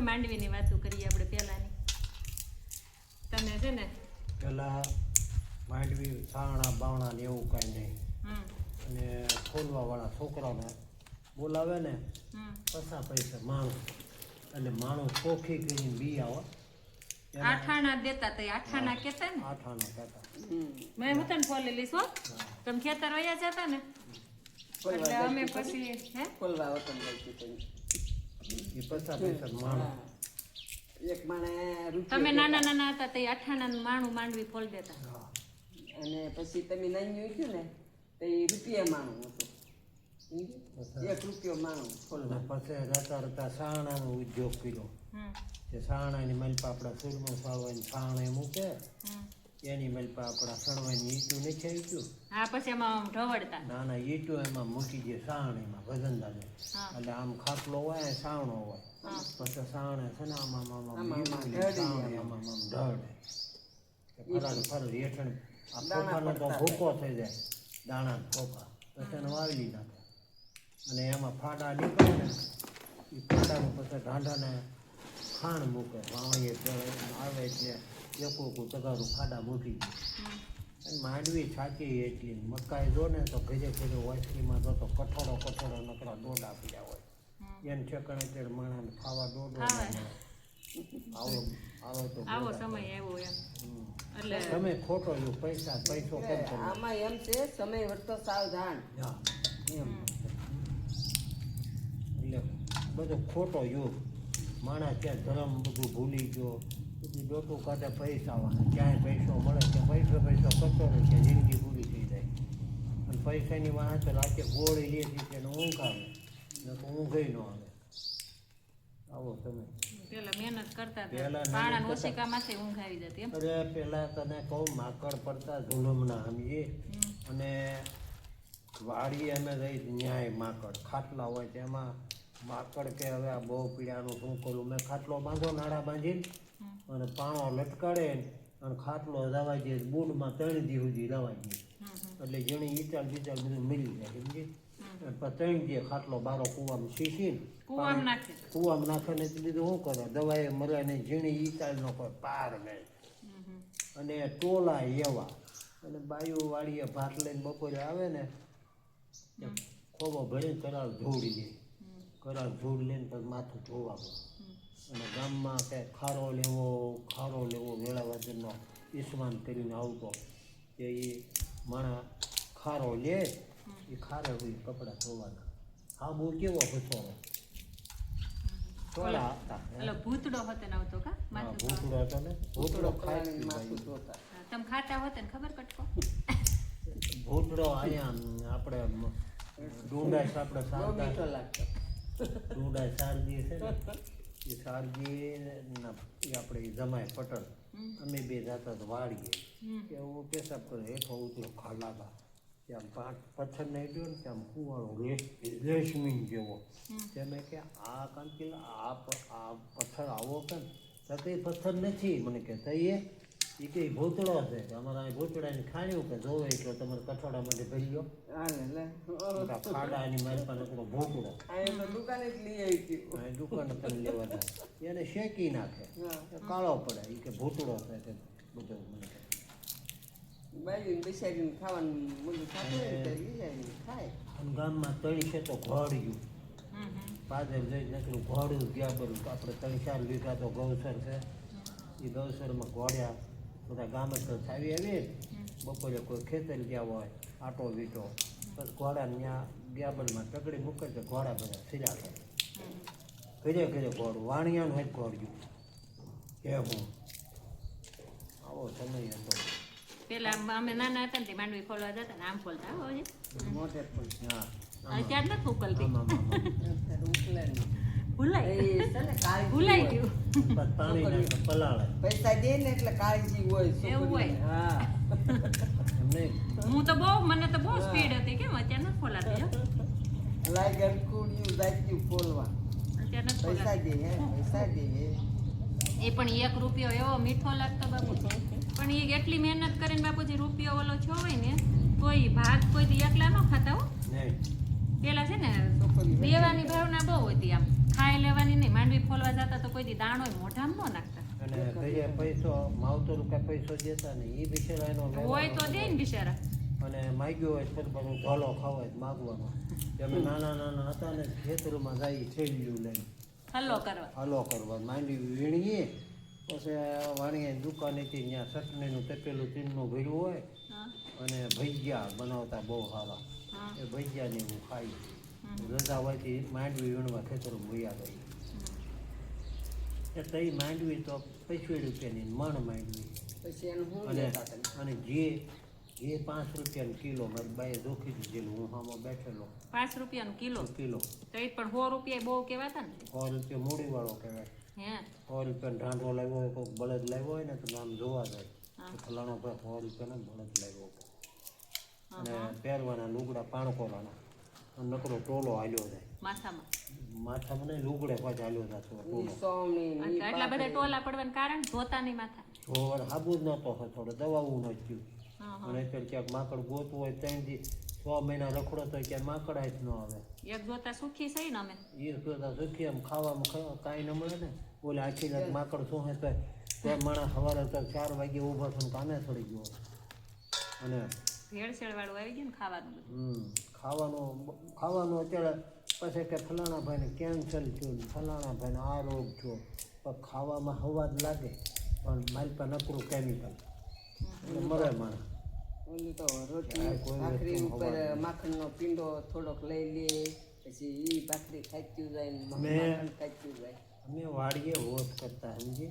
હાલો માંડવીની વાતો કરીએ આપણે પહેલાની. તમે છે ને? પેલા માંડવી સાણા બાવણા ને એવું કાંઈ નહીં. અને ખોલવા વાળા છોકરાને બોલાવે ને પૈસા પૈસા માણસ એટલે માણસ ચોખી કરીને બી આવે. આઠાણા દેતા તો આઠાણા કેતા ને? આઠાણા કેતા મેં હું તને ફોન લઈશ હો. તમે ખેતર વયા જતા ને? એટલે અમે પછી હે? ખોલવા વતન લઈ એ પસા પૈસા માણસ એક માણે તમે નાના નાના હતા તે અઠાણા માણું માંડવી ફોલ દેતા. અને પછી તમે નાની ઉઠ્યું ને તે રૂપિયા માણું હતું. એક રૂપિયો માણું ખોલવા પછી રતા રહેતા સાણાનો ઉદ્યોગ કર્યો. હમ. કે સાણાની મલપા આપણા સુરમાં સાવવાની સાણે મૂકે. હમ એની આપણા સણવાની ઈટું નથી આવ્યું હા પછી એમાં ઢવડતા ના ના ઈટું એમાં મૂકી દે સાવણીમાં વજન હા. એટલે આમ ખાટલો હોય સાણો હોય. પછી સાણે છે ને આમાં આમ આમ આમાં આમાં ઈટું ઢળી ફરાડ ફરાડ હેઠળ આ ખોખાનો તો ભૂકો થઈ જાય દાણા ખોખા. પછી એને વાવી નાખે. અને એમાં ફાડા નીકળે ને એ ફાડાનું પછી ઢાંઢાને ખાણ મૂકે વાવણીએ આવે એટલે એકું ચગારું ખાડા મૂકી અને માંડવી છાતી એટલી. મકાઈ જો ને તો ઘરે ઘરે વાસળીમાં જો તો કઠોળો કઠોળો નકરા દોડા પડ્યા હોય. એને ઠેકાણે ત્યારે માણસને ખાવા દોડો ન ખાવા. મળે. આવો આવો તો આવો સમય આવ્યો એમ. એટલે તમે ખોટો જો પૈસા પૈસો કેમ કરો આમાં એમ છે સમય વર્તો સાવધાન. એમ એટલે બધો ખોટો યુગ માણસ ત્યાં ધર્મ બધું ભૂલી ગયો. બધું ડોટું કાઢે પૈસા વાળા. ક્યાંય પૈસો મળે કે પૈસો પૈસો કરતો રહે છે જિંદગી પૂરી થઈ જાય. અને પૈસાની વાહ રાતે ગોળ એ છે તેને ઊંઘ આવે. ને તો ઊંઘ ન આવે. આવો તમે. પેલા મહેનત કરતા પહેલા હતા મહેનત પાણા ઓશિકામાંથી ઊંઘ આવી જતી એમ. અરે પેલા તને કહું માકડ પડતા ઝુલમના સમજીએ અને વાડીએ અમે રહી ન્યાય માકડ. ખાટલા હોય તેમાં માકડ કે હવે આ બહુ પીડાનું શું કરું? મેં ખાટલો બાંધો નાડા બાંધીને હમ. અને પાણો લટકાડે અને ખાટલો દવાઈ દે બૂડમાં ત્રણ દી સુધી હમ, હમ, એટલે જેની ઈચાલ બીચાલ બધું મળી જાય સમજી ત્રણ દી ખાટલો બારો કૂવામાં શીશીને કૂવામાં નાખે કૂવામાં નાખે ને બીજું શું કરે? દવાએ મળે ને ઝીણી ઈચાલ નો કોઈ પાર નહીં. અને ટોલા એવા. અને બાયુ વાળીએ ભાત લઈને બપોરે આવે ને. ખોબો ભરીને કરાર ધોડી દે. કરાર ધોડ લઈને પછી માથું ધોવાનું. અને ગામમાં કે ખારો લેવો ખારો લેવો વેળાવદરનો ઈસમાન કરીને આવતો કે એ માણા ખારો લે એ ખારે હોય કપડાં ધોવાના. હા બહુ કેવો હતા. ભૂતડો હતો ને આવતો કા? ભૂતડો હતો ને. ભૂતડો છે માથું ધોતા. તમે ખાતા હોતે ને ખબર કટકો? ભૂતડો અહીંયા આપણે ડુંડાઈ આપણે સારતા મીઠો લાગતો. ડુંડાઈ છે ને. એ સારજી ના એ આપણે જમાય પટલ. અમે બે જાતા તો વાળીએ. કે હું પેશાબ કરે હેઠો ઉતરો ખાલાબા. કે આમ પાંચ પથ્થર નાખ્યો ને કે આમ કુવાળો રેશ રેશમીન જેવો. હમ. તે મેં કે આ કાંતિલ આ પથ્થર આવો તો કે ઈ પથ્થર નથી. મને કે તો એ એ કે ભૂતળો છે કે અમારા અહીં ભૂતળાની ખાણ્યું કે જોવે એટલો તમારે માટે ભરી ગયો મારી પાસે પેલો ભૂતળો. દુકાને જ લઈ આવી દુકાને તમે લેવા જાય એને શેકી નાખે. કાળો પડે. એ કે ભૂતળો છે કે બધું મને કે. બેસાડીને ખાવાનું બધું ખાતું ખાય. ગામમાં તળી છે તો ઘોડ્યું. પાદર જઈ નકરું ઘોડું ગયા બધું. આપણે ત્રણ ચાર વીઘા તો ગૌસર છે. એ ગૌસરમાં ઘોડ્યા. બધા ગામે તો આવી આવી બપોરે કોઈ ખેતર ગયા હોય આટો વીટો બસ ઘોડા ત્યાં ગ્યાબલમાં ટકડી મૂકે છે ઘોડા બધા સીધા કરે. ઘરે ઘરે ઘોડું. વાણિયાનું હોય ઘોડ્યું કે હું આવો સમય હતો. પેલા આમ અમે નાના હતા ને તે માંડવી ખોલવા જતા ને આમ ખોલતા હોય મોટે પણ હા. અત્યારે નથી ઉકલતી. ભૂલાઈ કાળજી ભૂલાઈ હોય. ગયું. પછી પાણી નાખે પલાળે. પૈસા દે ને એટલે કાળજી હોય એવું હોય. હા. હું તો બહુ મને તો બહુ સ્પીડ હતી કેમ અત્યારે ખોલાતી હો. લાય ગરકુડિયું જાચ્યું અત્યારે પૈસા દે હે પૈસા દે એ પણ એક રૂપિયો એવો મીઠો લાગતો બાપુ. પણ એ એટલી મહેનત કરીને બાપુજી રૂપિયો ઓલો છો હોય ને કોઈ ભાગ કોઈ દી એકલા ન ખાતા હો. પેલા છે ને દેવાની ભાવના બહુ હતી આમ. ખાઈ લેવાની નહીં માંડવી ફોલવા જતા તો કોઈ દી દાણો મોઢામાં ન નાખતા. અને ઘરે પૈસો માવતર રૂપિયા પૈસો દેતા ને એ બિચારા એનો હોય તો દે ને બિચારા. અને માગ્યો હોય બધું ધોલો ખાવો હોય માગવાનો. અમે નાના નાના હતા ને ખેતરમાં જઈ છેલ્યું લઈને. હલો કરવા. હલો કરવા માંડવી વીણીએ પછી વાણીએ દુકાનેથી ત્યાં ચટણીનું તપેલું ચીનનું ભર્યું હોય. અને ભજીયા બનાવતા બહુ સારા એ ભજીયાને હું ખાઈ. હોયથી માંડવી વીણવા ખેતરો ભૂયા ગઈ એ તઈ માંડવી તો પૈસવી રૂપિયાની મણ માંડવી. પછી એનું શું અને જે જે પાંચ રૂપિયાનું કિલો મારી બાએ જોખી દીધેલું હું આમાં બેઠેલો. પાંચ રૂપિયાનું કિલો? કિલો. તો એ પણ સો રૂપિયા બહુ કહેવાતા ને? સો રૂપિયા મૂડી વાળો કહેવાય. હે. સો રૂપિયાનો ઢાંઢો લાવ્યો હોય કોઈક બળદ લાવ્યો હોય ને તો આમ જોવા જાય. ફલાણો ભાઈ સો રૂપિયાનો બળદ લાવ્યો અને પહેરવાના લુગડા પાણકોવાના નકરો ટોલો હાલ્યો જાય. માથામાં. માથામાં નહીં લુગડે પાછા હાલ્યો એટલા બધા ટોલા પડવાનું કારણ ધોતા નહીં માથા જોવા હાબુ જ નહોતો થોડો દવાવું ન થયું હા હા. અને અત્યારે ક્યાંક માકડ ગોતવું હોય ત્રણ દી છ મહિના રખડો તો ક્યાંય માકડ જ ન આવે. એક જોતા સુખી ને અમે? કરતા સુખી એમ ખાવામાં કાંઈ ન મળે ને. ઓલે આખી રાત માકડ શું તો તે માણસ સવારે તો ચાર વાગે ઊભો થઈને કામે ચડી ગયો. અને ભેળસેળ વાળું આવી ગયું ને ખાવાનું હમ, ખાવાનું ખાવાનું અત્યારે પછી કે ફલાણા ભાઈને કેન્સર થયું ને ફલાણા ભાઈને આ રોગ થયો. પણ ખાવામાં હવા જ લાગે પણ મારી પાસે નકરું કેમિકલ એટલે મરે માણસ. ઓલું તો રોટલી ભાખરી ઉપર માખણનો પીંડો થોડોક લઈ લે પછી એ ભાખરી ખાચ્યું જાય ને માખણ ખાચ્યું જાય. અમે વાડીએ હોત કરતા સમજી?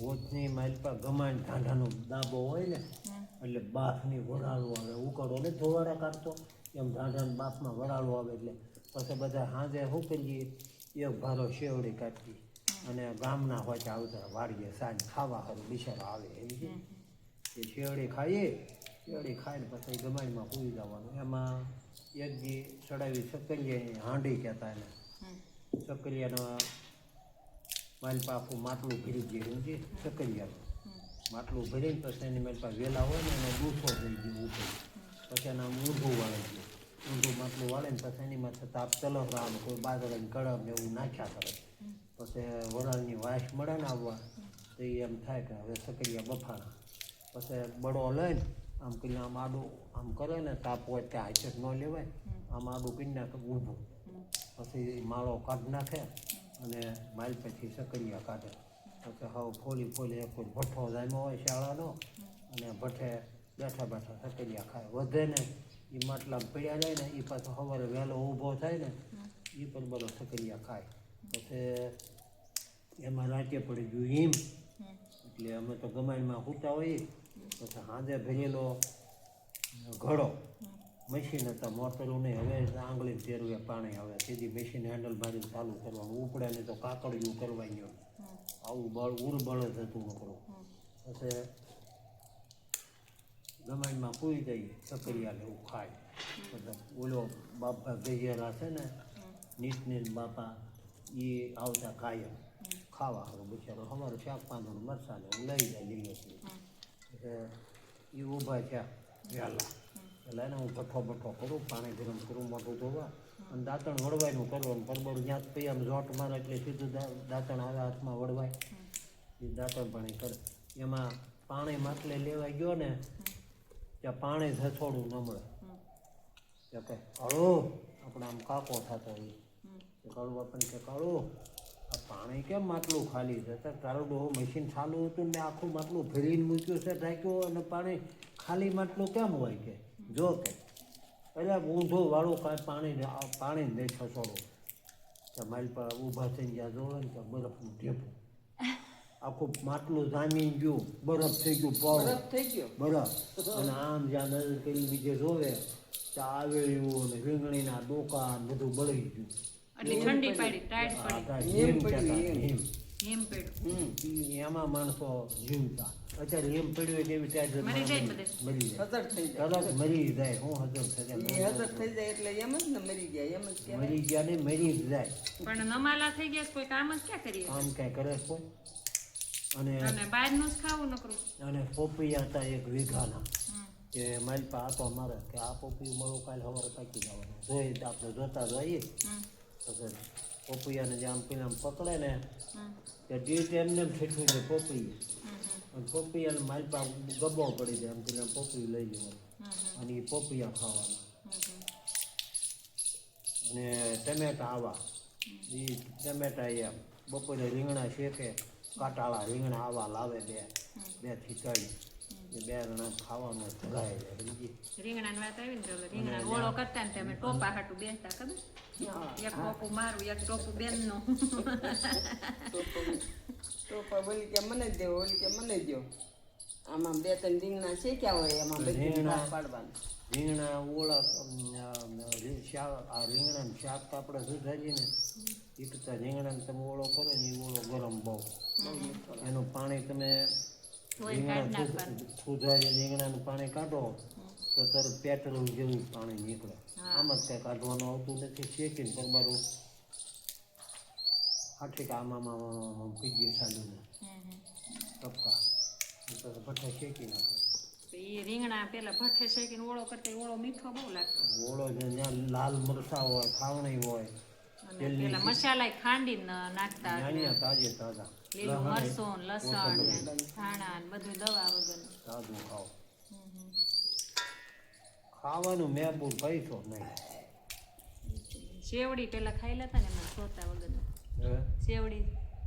હોશની મારી પાસે ગમાણ ઢાંઢાનો દાબો હોય ને એટલે બાફની વરાળો આવે ઉકાળો ને ધોવાડા કાઢતો. એમ ઢાંઢાના બાપમાં વરાળો આવે એટલે પછી બધા સાંજે શું કરીએ? એક ભારો શેવડી કાઢી અને ગામના હોય આવતા વાળીએ સાંજ ખાવા હારું બિચારા આવે એમ છે એ શેવડી ખાઈએ. શેવડી ખાઈને પછી ગમાણીમાં પૂરી જવાનું. એમાં એક જે ચડાવી સકરિયા હાંડી કહેતા એને. સકલિયાનો આખું માટલું ભરી ગયું એમ સકરિયાનું સકલિયાનું માટલું ભરીને પછી એની મારી પાસે વેલા હોય ને એનો ડૂસો થઈ ગયો ઉપર. પછી એના આમ ઊંધું વાળે છે ઊંધું માટલું વાળે ને પછી એની માથે તાપ તલસવાનું કોઈ બાજરાની કડમ એવું નાખ્યા કરે. પછી વરાળની વાસ મળે ને આવવા, તો એ એમ થાય કે હવે સકરિયા બફાણા. પછી બળો લઈને આમ કરીને આમ આડું આમ કરે ને તાપ હોય ત્યાં હાચક ન લેવાય. આમ આડું કરી નાખે ઊભું. પછી માળો કાઢી નાખે અને માલ પછી સકરિયા કાઢે. પછી હવે ફોલી ફોલી એક ભઠ્ઠો જામ્યો હોય શાળાનો અને ભઠ્ઠે બેઠા બેઠા સકરિયા ખાય. વધે ને એ માટલા પડ્યા જાય ને એ પાછો સવારે વહેલો ઊભો થાય ને એ પણ બધો સકરિયા ખાય. પછી એમાં રાતે પડી ગયું હિમ. એટલે અમે તો ગમાણમાં સૂતા હોઈએ. પછી સાંજે ભરેલો ઘડો. મશીન હતા મોટરું નહીં. હવે આંગળી ફેરવે પાણી. હવે સીધી મશીન હેન્ડલ મારીને ચાલુ કરવાનું. ઉપડે ને તો કાકડિયું કરવાની ગયો. આવું બળ ઉર બળ જ હતું નકરું પછી ગમાણમાં પૂરી જાય સકરિયા લેવું ખાય. મતલબ ઓલો બાપા ગયેલા છે ને, નીતનીલ બાપા, એ આવતા કાયમ ખાવા હારું બિચારો. અમારું શાક પાંદડું મરસાને લઈ જાય લઈએ એટલે એ ઊભા થયા વહેલા એટલે એને હું ભઠ્ઠો ભઠ્ઠો કરું, પાણી ગરમ કરું મોટું ધોવા. અને દાંતણ વળવાયનું કરવાનું પરબળ જ્યાં પછી આમ જોટ મારે એટલે સીધું દાંતણ આવે હાથમાં વળવાય. એ દાંતણ પાણી કરે. એમાં પાણી માટલે લેવાઈ ગયો ને ત્યાં પાણી થોડું ન મળે કે કે કાળો આપણે આમ કાકો થતો હોય. કે કાળું આપણને કે કાળો આ પાણી કેમ માટલું ખાલી છે? તો તારું ડોહો મશીન ચાલુ હતું ને આખું માટલું ભરીને મૂક્યું છે ઢાંક્યું અને પાણી ખાલી માટલું કેમ હોય કે? જો કે. એટલે ઊંધો વાળું કાંઈ પાણી પાણી નહીં છસોડો કે મારી પર ઊભા થઈને જ્યાં જોવે ને ત્યાં બરફનું ઢેપું આખું માટલું જામી ગયું બરફ થઈ ગયું બરફ થઈ ગયો? બરફ. અને આમ જ્યાં નજર કરી બીજે જોવે ત્યાં આવેલું ને રીંગણીના ડોકા બધું બળી ગયું. એટલે ઠંડી પડી ટાઈટ પડી. હિમ પડ્યું, એમાં. માણસો જીવતા. અત્યારે હિમ પડ્યું એટલે એવી ત્યાં મરી જાય મરી જાય. હજર થઈ જાય. તરત મરી જાય હું હજર થઈ જાય હજર થઈ જાય એટલે એમ જ ને મરી ગયા એમ જ મરી ગયા ને મરી જ જાય. પણ નમાલા થઈ ગયા કોઈ કામ જ ક્યાં કરીએ? આમ કાંઈ કરે કોઈ? અને અને બહારનું જ ખાવું નકરું. અને પોપી હતા એક વીઘાના. કે મારી પાસે આતો મારે કે આ પોપી મળું કાલે સવારે પાકી જવાનું. જોઈએ આપણે જોતા જોઈએ પછી પોપૈયાને જે આમ પેલા પકડે ને તે ડીટ એમને એમ ઠેઠું છે હમ, અને પોપૈયાને માલપા ગબ્બો પડી જાય આમ પેલા પોપી લઈ જવાનું અને એ પોપૈયા ખાવાના. અને ટમેટા આવા. એ ટમેટા એ બપોરે રીંગણા શેકે. કાટાળા રીંગણા આવા લાવે બે બેથી ચડી બે જણા ખાવાનું ભરાય જાય સમજી રીંગણાની વાત આવી ને તો રીંગણા ઓળો કરતા ને તમે ટોપા હાટું બેસતા ખબર? એક ટોપું મારું એક ટોપું બેનનું. પણ બોલી કે મને જ દેવો ઓલી કે મને જ આમાં બે ત્રણ રીંગણા શેક્યા હોય એમાં બધી રીંગણા. પાડવાનું. રીંગણા ઓળા આ શાક આ રીંગણાનું શાક તો આપણે સુધારીએ એ રીંગણાને તમે ઓળો કરો ને એ ઓળો ગરમ બહુ. એનું પાણી તમે રીંગણા સુધારી રીંગણાનું પાણી કાઢો તો તરત પેટ્રોલ જેવું પાણી નીકળે. આમાં જ કાંઈ કાઢવાનું આવતું નથી. શેકીને તમારું આઠી આમાં આમાં હમ, હમ. ટપકા. તો ભઠ્ઠા શેકી નાખે. એ રીંગણા પેલા ભઠ્ઠે શેકીને ઓળો કરતા ઓળો મીઠો બહુ લાગતો. ઓળો જ્યાં લાલ મરચા હોય ખાવણી હોય અને પેલા મસાલા ખાંડીને નાખતા તાજે તાજા. લીલું લસણ ને ધાણા ને બધું દવા વગર. તાજું ખાઓ. ખાવાનું મેં બહુ પૈસો નહીં. શેવડી પેલા ખાઈ લેતા ને એમાં સોતા વગર. શેવડી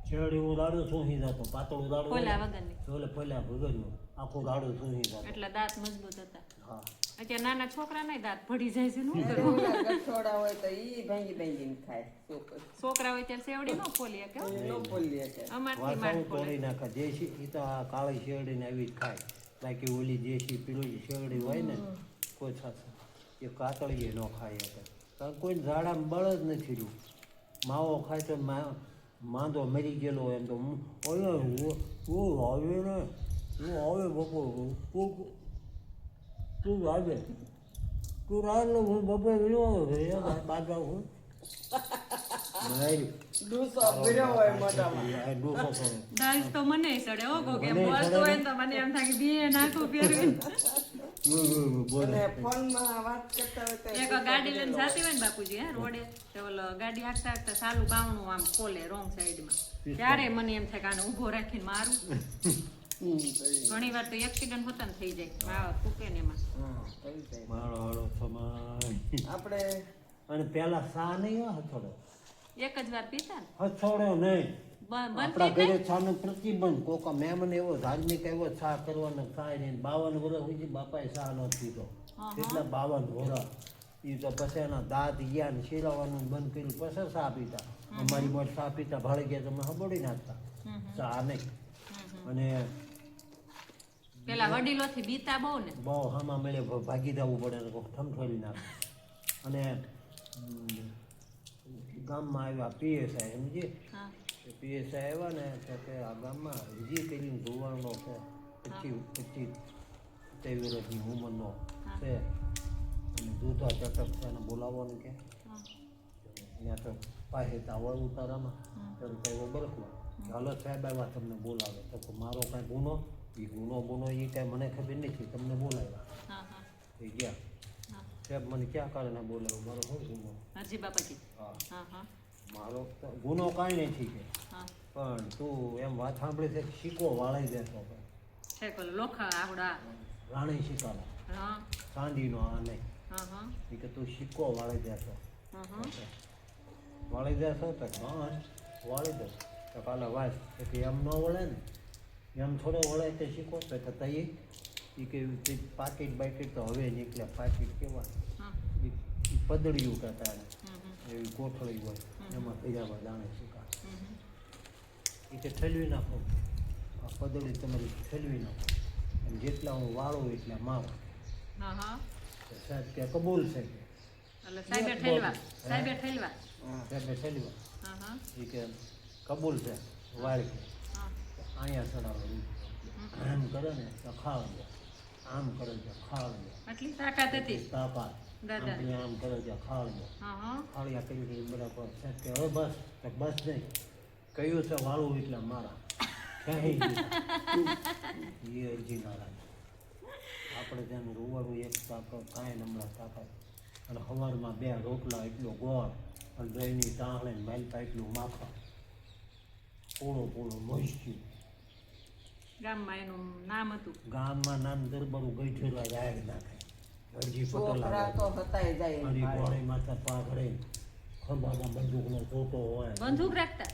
શેરડી હું દાડું સૂંઘી જતો પાતળું દાડું ફોલા વગરની. ચોલે ફોલ્યા વગરનું. આખું દાડું સૂંઘી જતો એટલે દાંત મજબૂત હતા. હા. અત્યારે નાના છોકરા નહીં દાંત ભડી જાય છે શું કરવું છોડા હોય તો ઈ ભાંગી ભાંગીને ખાય છોકરા. હોય ત્યારે શેવડી ન ખોલી કે ન બોલીએ છે. અમારથી માંડ ખોલે નાખે દેશી ઈ તો કાળી શેરડી ને આવી જ ખાય. બાકી ઓલી દેશી પીળી શેરડી હોય ને કોઈ સાથે એ કાતળીએ ન ખાય કે કોઈ ઝાડામાં બળ જ નથી રહ્યું. માવો ખાય તો મા માંદો મરી ગયેલો એમ તો હું હું આવે ને હું આવે બપોર તું તું આવે તું રાત હું બપોર ગયો બાજુ હું મારી ડૂસો ભર્યો હોય મોઢામાં. આ ડોસો કરે. દાંત તો મને ચડે હો કોક એમ બોલતો હોય તો મને એમ થાય કે બે નાખું પહેરવી બોલે. અને ફોનમાં વાત કરતા હોય તો એક ગાડી લઈને જાતી હોય ને બાપુજી હે રોડે તો ગાડી હાંકતા હાંકતા સાલું બાવણું આમ ખોલે રોંગ સાઈડમાં. ત્યારે મને એમ થાય કે આને ઊભો રાખીને મારું. ઘણી વાર તો એક્સિડન્ટ હોતા ને થઈ જાય માવા ફૂકે ને એમાં. આપણે અને પેલા સા નહીં હથોડો એક જ વાર પીતા હથોડો નહીં. બંધ આપણા ઘરે છાનો પ્રતિબંધ. કોકા મહેમાન એવો ધાર્મિક એવો સા કરવાનો થાય નહીં. બાવન વર્ષ સુધી બાપાએ સા ન પીધો. એટલા બાવન વર્ષ એ તો પછી એના દાંત ગયા ને શીરવાનું બંધ કર્યું પછી સા પીતા અમારી મોટ સા પીતા ભાળી ગયા તમે હબડી નાખતા. ચા નહીં. અને પેલા વડીલોથી બીતા બહુ ને? બહુ હામા મળે ભાગી જવું પડે કોક ઠમઠોરી નાખે. અને ગામમાં આવ્યા પીએસઆઈ સમજી પીએસઆઈ આવ્યા ને તો કે આ ગામમાં હજી પેલી ધોવાણનો છે પચીસ પચીસ સત્યાવીસ વર્ષની ઉંમરનો છે. અને દૂધા ચટક છે એને બોલાવવાનું કે. ત્યાં તો પાસે તાવળ ઉતારામાં. તો કઈ બરખલો. હાલો સાહેબ આવ્યા તમને બોલાવે. તો મારો કાંઈ ગુનો? એ ગુનો ગુનો એ કાંઈ મને ખબર નથી તમને બોલાવ્યા. હા ગયા. સાહેબ મને ક્યાં કારણે બોલાવો મારો શું ગુનો? હરજી બાપાજી. હા. હા હા. મારો ગુનો કાંઈ નથી કે પણ તું એમ વાત સાંભળી છે કે વાળાઈ વાળી દેતો છે લોખા આવડા? રાણી સિક્કાનો હા. ચાંદીનો આ નહીં. હા કે તું શીકો વાળી દેતો વાળી દેશો તો હા વાળી દે તો કાલે વાંચ. તો કે એમ ન વળે ને. એમ થોડો વળે તે શીખો તો તઈ એ કે તે પાકીટ બાકીટ તો હવે નીકળ્યા પાકીટ કેવા? એ કહેતા એવી કોથળી હોય. એમાં ભેજામાં દાણે હમ. એ કે ઠલવી નાખો. આ પદડી તમારી ઠલવી નાખો. અને જેટલા હું વાળું એટલા માવ સાહેબ કે કબૂલ છે કે? સાહેબે ઠેલવા. સાહેબે ઠેલવા. સાહેબે ઠલવા. હા હા. એ કે કબૂલ છે વાળ અહીંયા ચડાવે. એમ કરે ને તો ખાવા આમ કરે છે ખાળજો આટલી તાકાત હતી? તાકાત. દાદા. આમ કરે છે હા ખાડિયા કરી કરી બરાબર કે હવે બસ બસ નહીં. કયું છે વાળું એટલે મારા. કહી. એ અરજી નારાજ આપણે ત્યાં રોવાનું એક તાકાત કાંઈ નમણા તાકાત. અને સવારમાં બે રોટલા એટલો ગોળ અને દહીંની ટાણે ને માલપા એટલું માખણ. પૂળો પૂળો મોસ્યું ગામમાં એનું નામ હતું. ગામમાં નામ દરબારું ગઈઠેલા રાયડ નાખે. અરજી છોકરા તો હતાય જાય. હરી ઘોડે માથા પાઘડે ખંભામાં બંદૂકનો ટોટો હોય. બંદૂક રાખતા.